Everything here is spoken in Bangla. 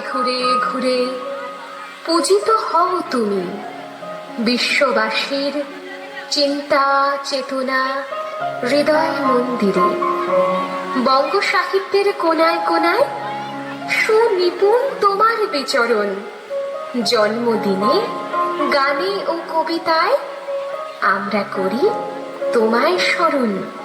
ঘুরে ঘুরে পূজিত হও তুমি বিশ্ববাসীর চিন্তা, চেতনা, হৃদয় মন্দিরে। বঙ্গ সাহিত্যের কোনায় কোনায় সুনিপুণ তোমার বিচরণ। জন্মদিনে গানে ও কবিতায় আমরা করি তোমায় স্মরণ।